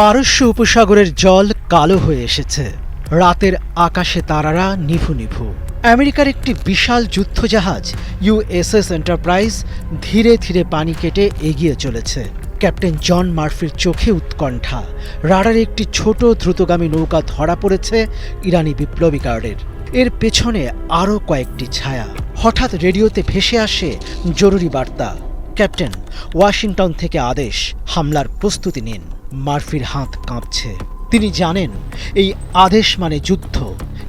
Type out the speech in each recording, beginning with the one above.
পারস্য উপসাগরের জল কালো হয়ে এসেছে। রাতের আকাশে তারারা নিভু নিভু। আমেরিকার একটি বিশাল যুদ্ধজাহাজ ইউএসএস এন্টারপ্রাইজ, ধীরে ধীরে পানি কেটে এগিয়ে চলেছে। ক্যাপ্টেন জন মার্ফির চোখে উৎকণ্ঠা। রাডারে একটি ছোট দ্রুতগামী নৌকা ধরা পড়েছে ইরানি বিপ্লবী গার্ডের। এর পেছনে আরও কয়েকটি ছায়া। হঠাৎ রেডিওতে ভেসে আসে জরুরি বার্তা। ক্যাপ্টেন, ওয়াশিংটন থেকে আদেশ। হামলার প্রস্তুতি নিন। মার্ফির হাত কাঁপছে। তিনি জানেন, এই আদেশ মানে যুদ্ধ,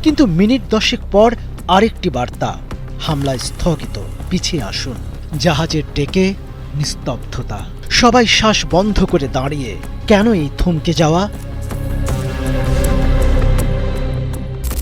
কিন্তু মিনিট দশেক পর আরেকটি বার্তা, হামলা স্থগিত, পিছিয়ে আসুন। জাহাজের ডেকে নিস্তব্ধতা। সবাই শ্বাস বন্ধ করে দাঁড়িয়ে, কেন এই থমকে যাওয়া?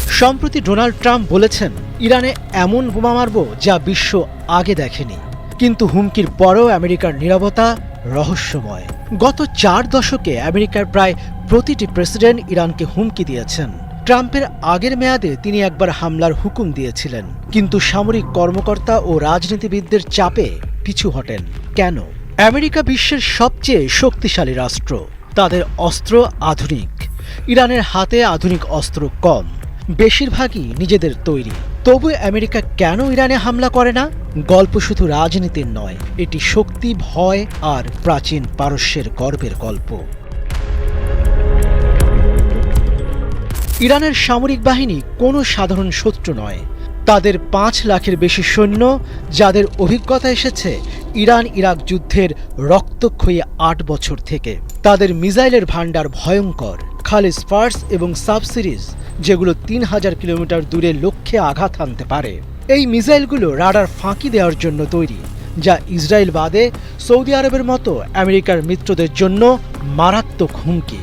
সম্প্রতি ডোনাল্ড ট্রাম্প বলেছেন, ইরানে এমন বোমা মারব যা বিশ্ব আগে দেখেনি। কিন্তু হুমকির পরেও আমেরিকার নিরাপত্তা রহস্যময়। গত চার দশকে আমেরিকার প্রায় প্রতিটি প্রেসিডেন্ট ইরানকে হুমকি দিয়েছেন। ট্রাম্পের আগের মেয়াদে তিনি একবার হামলার হুকুম দিয়েছিলেন, কিন্তু সামরিক কর্মকর্তা ও রাজনীতিবিদদের চাপে পিছু হটেন। কেন? আমেরিকা বিশ্বের সবচেয়ে শক্তিশালী রাষ্ট্র। তাদের অস্ত্র আধুনিক। ইরানের হাতে আধুনিক অস্ত্র কম। বেশিরভাগই নিজেদের তৈরি। তবু আমেরিকা কেন ইরানে হামলা করে না? গল্প শুধু রাজনীতির নয়, এটি শক্তি, ভয় আর প্রাচীন পারস্যের গর্বের গল্প। ইরানের সামরিক বাহিনী কোনো সাধারণ শত্রু নয়। তাদের পাঁচ লাখের বেশি সৈন্য, যাদের অভিজ্ঞতা এসেছে ইরান ইরাক যুদ্ধের রক্তক্ষয়ী আট বছর থেকে। তাদের মিসাইলের ভাণ্ডার ভয়ঙ্কর। খালিজ ফার্স এবং সাব সিরিজ যেগুলো তিন হাজার কিলোমিটার দূরে লক্ষ্যে আঘাত হানতে পারে। এই মিসাইলগুলো রাডার ফাঁকি দেওয়ার জন্য তৈরি, যা ইসরায়েল বাদে সৌদি আরবের মতো আমেরিকার মিত্রদের জন্য মারাত্মক হুমকি।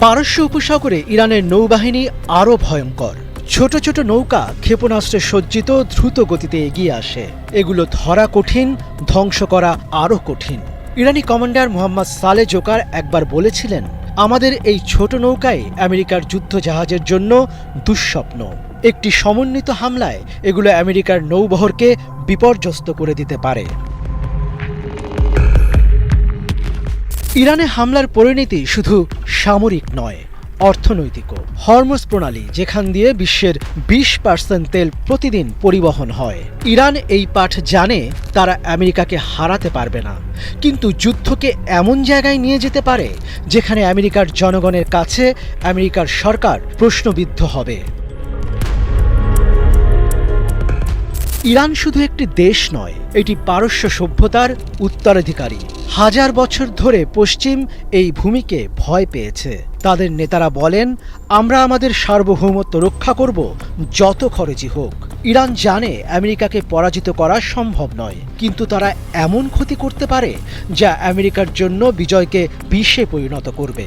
পারস্য উপসাগরে ইরানের নৌবাহিনী আরও ভয়ঙ্কর। ছোট ছোট নৌকা ক্ষেপণাস্ত্রে সজ্জিত দ্রুত গতিতে এগিয়ে আসে। এগুলো ধরা কঠিন, ধ্বংস করা আরও কঠিন। ইরানি কমান্ডার মোহাম্মদ সালে জোকার একবার বলেছিলেন আমাদের এই ছোট নৌকায় আমেরিকার যুদ্ধ জাহাজের জন্য দুঃস্বপ্ন। একটি সমন্বিত হামলায় এগুলো আমেরিকার নৌবহরকে বিপর্যস্ত করে দিতে পারে। ইরানে হামলার পরিণতি শুধু সামরিক নয় অর্থনৈতিকও। হরমোজ প্রণালী, যেখান দিয়ে বিশ্বের বিশ পার্সেন্ট তেল প্রতিদিন পরিবহন হয়। ইরান এই পাঠ জানে, তারা আমেরিকাকে হারাতে পারবে না। কিন্তু যুদ্ধকে এমন জায়গায় নিয়ে যেতে পারে, যেখানে আমেরিকার জনগণের কাছে আমেরিকার সরকার প্রশ্নবিদ্ধ হবে। ইরান শুধু একটি দেশ নয়, এটি পারস্য সভ্যতার উত্তরাধিকারী। হাজার বছর ধরে পশ্চিম এই ভূমিকে ভয় পেয়েছে। তাদের নেতারা বলেন, আমরা আমাদের সার্বভৌমত্ব রক্ষা করব যত খরচই হোক। ইরান জানে আমেরিকাকে পরাজিত করা সম্ভব নয়, কিন্তু তারা এমন ক্ষতি করতে পারে যা আমেরিকার জন্য বিজয়কে বিষে পরিণত করবে।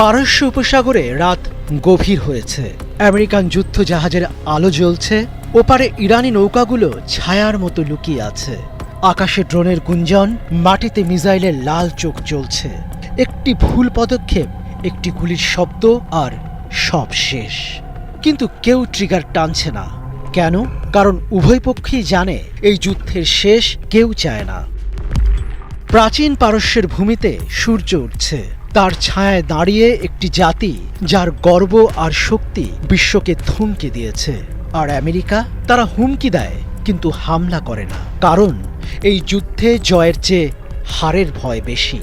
পারস্য উপসাগরে রাত গভীর হয়েছে। আমেরিকান যুদ্ধ জাহাজের আলো জ্বলছে, ওপারে ইরানি নৌকাগুলো ছায়ার মতো লুকিয়ে আছে। আকাশে ড্রোনের গুঞ্জন, মাটিতে মিসাইলের লাল চোখ জ্বলছে। একটি ভুল পদক্ষেপ, একটি গুলির শব্দ আর সব শেষ। কিন্তু কেউ ট্রিগার টানছে না। কেন? কারণ উভয় পক্ষই জানে, এই যুদ্ধের শেষ কেউ চায় না। প্রাচীন পারস্যের ভূমিতে সূর্য উঠছে। তার ছায়ায় দাঁড়িয়ে একটি জাতি যার গর্ব আর শক্তি বিশ্বকে থমকে দিয়েছে। আর আমেরিকা তারা হুমকি দেয়, কিন্তু হামলা করে না। কারণ এই যুদ্ধে জয়ের চেয়ে হারের ভয় বেশি।